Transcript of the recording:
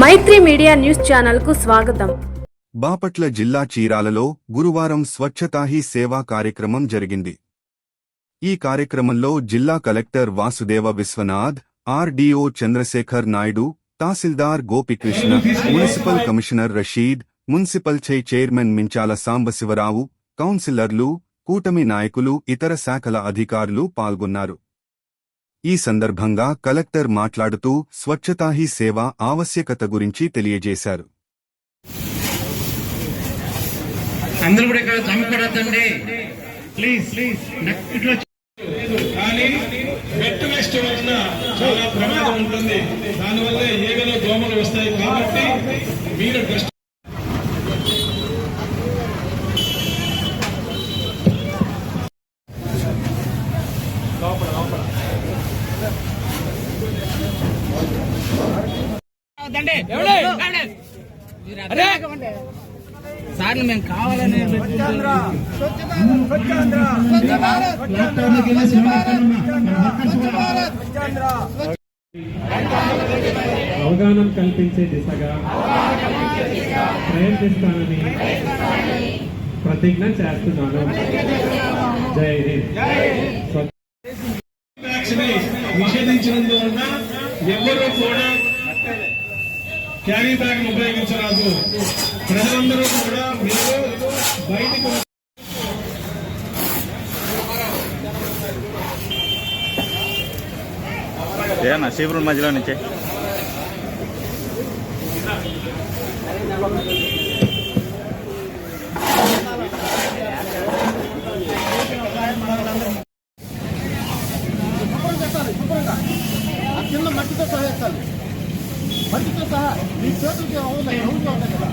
మైత్రి media news ఛానల్కు స్వాగతం. బాపట్ల జిల్లా చీరాలలో గురువారం స్వచ్ఛతాహి సేవా కార్యక్రమం జరిగింది. ఈ కార్యక్రమంలో జిల్లా collector Vasudeva Viswanath RDO Chandrasekhar Naidu tahsildar Gopikrishna municipal commissioner Rasheed municipal చై చైర్మన్ మించాల సాంబశివరావు కౌన్సిలర్లు కూటమి నాయకులు ఇతర శాఖల అధికారులు పాల్గొన్నారు. ఈ సందర్భంగా కలెక్టర్ మాట్లాడుతూ స్వచ్ఛతా హీ సేవ ఆవశ్యకత గురించి తెలియజేశారు. అందరూ కూడా ఇక్కడ చమకూడదండి ప్లీజ్ ప్లీజ్ ఇట్లా కానీ వెట్ వేస్ట్ వలన చాలా ప్రమాదం ఉంటుంది. దానివల్ల దోమలు వస్తాయి కాబట్టి మీరు సార్లు మేము కావాలని అవగాహన కల్పించే దిశగా ప్రయత్నిస్తానని ప్రతిజ్ఞ చేస్తున్నాను. జై హింద్. నిషేధించినందువలన ఎవరూ కూడా క్యారీ బ్యాగ్ ఉపయోగించరాదు. ప్రజలందరూ కూడా మీరు బయటకు ఏనా శిబిరం మధ్యలో నుంచి. మట్టితో సహా ఎత్తాలి. మట్టితో సహా మీ చేతులకి అవుతాయి అవుతూ ఉంటాయి కదా?